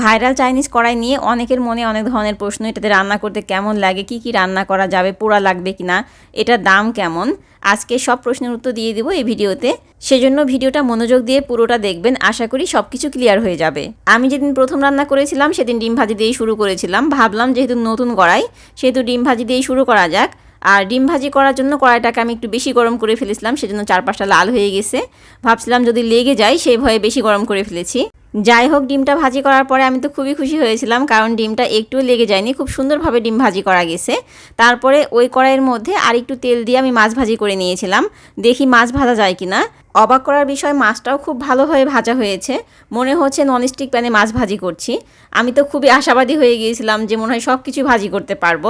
Viral Chinese কড়াই নিয়ে অনেকের মনে অনেক ধরনের প্রশ্ন, এটাতে রান্না করতে কেমন লাগে, কি কি রান্না করা যাবে, পোড়া লাগবে কিনা, এটার দাম কেমন? আজকে সব প্রশ্নের উত্তর দিয়ে দিব এই ভিডিওতে। সেজন্য ভিডিওটা মনোযোগ দিয়ে পুরোটা দেখবেন, আশা করি সব কিছু ক্লিয়ার হয়ে যাবে। আমি যেদিন প্রথম রান্না করেছিলাম, সেদিন ডিম ভাজি দিয়েই শুরু করেছিলাম। ভাবলাম যেহেতু নতুন কড়াই, সেহেতু ডিম ভাজি দিয়েই শুরু করা যাক। আর ডিম ভাজি করার জন্য কড়াইটাকে আমি একটু বেশি গরম করে ফেলেছিলাম, সেজন্য চারপাশটা লাল হয়ে গেছে। ভাবছিলাম যদি লেগে যায়, সেই ভয়ে বেশি গরম করে ফেলেছি। যাই হোক, ডিমটা ভাজি করার পরে আমি তো খুবই খুশি হয়েছিলাম, কারণ ডিমটা একটুও লেগে যায়নি, খুব সুন্দরভাবে ডিম ভাজি করা গেছে। তারপরে ওই কড়াইয়ের মধ্যে আর একটু তেল দিয়ে আমি মাছ ভাজি করে নিয়েছিলাম, দেখি মাছ ভাজা যায় কিনা। অবাক করার বিষয়, মাছটাও খুব ভালোভাবে ভাজা হয়েছে, মনে হচ্ছে ননস্টিক প্যানে মাছ ভাজি করছি। আমি তো খুবই আশাবাদী হয়ে গিয়েছিলাম যে মনে হয় সব কিছু ভাজি করতে পারব।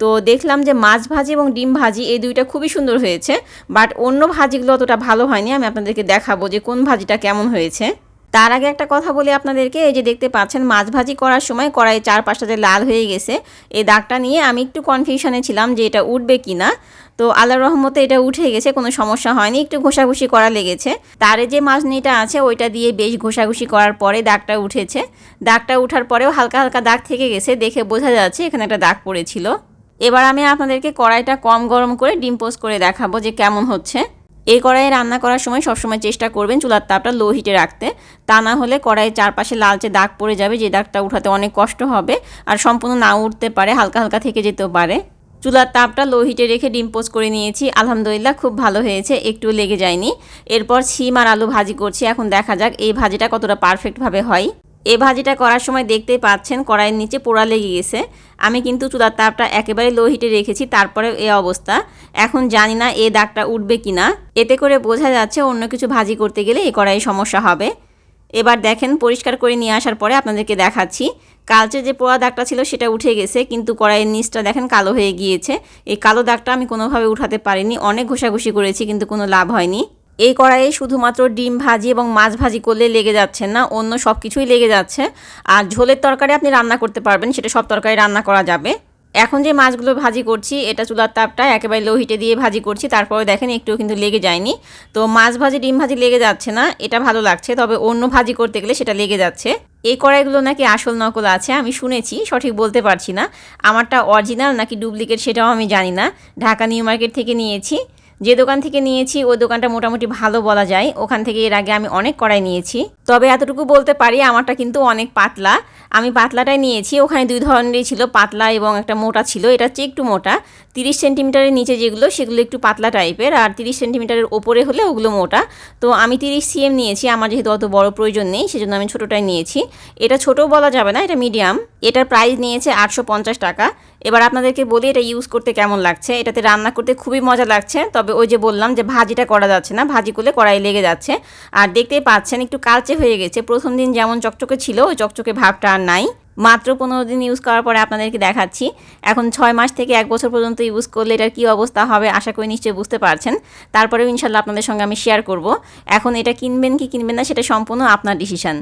তো দেখলাম যে মাছ ভাজি এবং ডিম ভাজি এই দুইটা খুবই সুন্দর হয়েছে, বাট অন্য ভাজিগুলো অতটা ভালো হয়নি, আমি আপনাদেরকে দেখাবো যে কোন ভাজিটা কেমন হয়েছে। তার আগে একটা কথা বলি আপনাদেরকে, এই যে দেখতে পাচ্ছেন মাছ ভাজি করার সময় কড়াই চার পাঁচটা যে লাল হয়ে গেছে, এই দাগটা নিয়ে আমি একটু কনফিউশনে ছিলাম যে এটা উঠবে কি না তো আল্লাহ রহমতে এটা উঠে গেছে, কোনো সমস্যা হয়নি, একটু ঘষাঘষি করা লেগেছে। তারে যে মাছনিটা আছে, ওইটা দিয়ে বেশ ঘষাঘষি করার পরে দাগটা উঠেছে। দাগটা উঠার পরেও হালকা হালকা দাগ থেকে গেছে, দেখে বোঝা যাচ্ছে এখানে একটা দাগ পড়েছিল। এবার আমি আপনাদেরকে কড়াইটা কম গরম করে ডিম পোস্ট করে দেখাবো যে কেমন হচ্ছে। এই কড়াইয়ে রান্না করার সময় সবসময় চেষ্টা করবেন চুলার তাপটা লো হিটে রাখতে। তা না হলে কড়াইয়ের চারপাশে লালচে দাগ পড়ে যাবে, যে দাগটা উঠাতে অনেক কষ্ট হবে আর সম্পূর্ণ না উঠতে পারে, হালকা হালকা থেকে যেতেও পারে। চুলার তাপটা লো হিটে রেখে ডিম পোস্ট করে নিয়েছি, আলহামদুলিল্লাহ খুব ভালো হয়েছে, একটু লেগে যায়নি। এরপর ছিম আর আলু ভাজি করছি, এখন দেখা যাক এই ভাজিটা কতটা পারফেক্টভাবে হয়। এই ভাজিটা করার সময় দেখতেই পাচ্ছেন কড়াইয়ের নিচে পোড়া লেগে গেছে। আমি কিন্তু চুলার তাপটা একেবারে লো হিটে রেখেছি, তারপরে এ অবস্থা। এখন জানি না এ দাগটা উঠবে কি না এতে করে বোঝা যাচ্ছে অন্য কিছু ভাজি করতে গেলে এই কড়াইয়ে সমস্যা হবে। এবার দেখেন পরিষ্কার করে নিয়ে আসার পরে আপনাদেরকে দেখাচ্ছি। কালচে যে পোড়া দাগটা ছিল সেটা উঠে গেছে, কিন্তু কড়াইয়ের নিচটা দেখেন কালো হয়ে গিয়েছে। এই কালো দাগটা আমি কোনোভাবে উঠাতে পারিনি, অনেক ঘষাঘষি করেছি, কিন্তু কোনো লাভ হয়নি। এই কড়াইয়ে শুধুমাত্র ডিম ভাজি এবং মাছ ভাজি করলে লেগে যাচ্ছে না, অন্য সব কিছুই লেগে যাচ্ছে। আর ঝোলের তরকারি আপনি রান্না করতে পারবেন, সেটা সব তরকারি রান্না করা যাবে। এখন যে মাছগুলো ভাজি করছি, এটা চুলার তাপটা একেবারে লো হিটে দিয়ে ভাজি করছি তারপরে দেখেন একটু কিন্তু লেগে যায়নি। তো মাছ ভাজি, ডিম ভাজি লেগে যাচ্ছে না, এটা ভালো লাগছে, তবে অন্য ভাজি করতে গেলে সেটা লেগে যাচ্ছে। এই কড়াইগুলো নাকি আসল নকল আছে, আমি শুনেছি, সঠিক বলতে পারছি না। আমারটা অরিজিনাল নাকি ডুপ্লিকেট সেটাও আমি জানি না। ঢাকা নিউ মার্কেট থেকে নিয়েছি। যে দোকান থেকে নিয়েছি, ওই দোকানটা মোটামুটি ভালো বলা যায়। ওখান থেকে এর আগে আমি অনেক কড়াই নিয়েছি। তবে এতটুকু বলতে পারি, আমারটা কিন্তু অনেক পাতলা। আমি পাতলাটাই নিয়েছি। ওখানে দুই ধরনেরই ছিল, পাতলা এবং একটা মোটা ছিল। এটা হচ্ছে একটু মোটা। তিরিশ সেন্টিমিটারের নিচে যেগুলো, সেগুলো একটু পাতলা টাইপের। আর তিরিশ সেন্টিমিটারের ওপরে হলে ওগুলো মোটা। তো আমি তিরিশ সিএম নিয়েছি। আমার যেহেতু অত বড় প্রয়োজন নেই, সেজন্য আমি ছোটোটাই নিয়েছি। এটা ছোটও বলা যাবে না, এটা মিডিয়াম। এটার প্রাইস নিয়েছে আটশো পঞ্চাশ টাকা। এবার আপনাদেরকে বলি, এটা ইউজ করতে কেমন লাগছে? এটাতে রান্না করতে খুবই মজা লাগছে। তবে ওই যে বললাম যে ভাজিটা করা যাচ্ছে না, ভাজি করলে কড়াই লেগে যাচ্ছে। আর দেখতেই পাচ্ছেন একটু কালচে হয়ে গেছে। প্রথম দিন যেমন চকচকে ছিল, ওই চকচকে ভাবটা আর নাই। মাত্র পনেরো দিন ইউজ করার পরে আপনাদেরকে দেখাচ্ছি। এখন ছয় মাস থেকে এক বছর পর্যন্ত ইউজ করলে এটার কী অবস্থা হবে, আশা করি নিশ্চয়ই বুঝতে পারছেন। তারপরেও ইনশাল্লাহ আপনাদের সঙ্গে আমি শেয়ার করব। এখন এটা কিনবেন কি কিনবেন না, সেটা সম্পূর্ণ আপনার ডিসিশন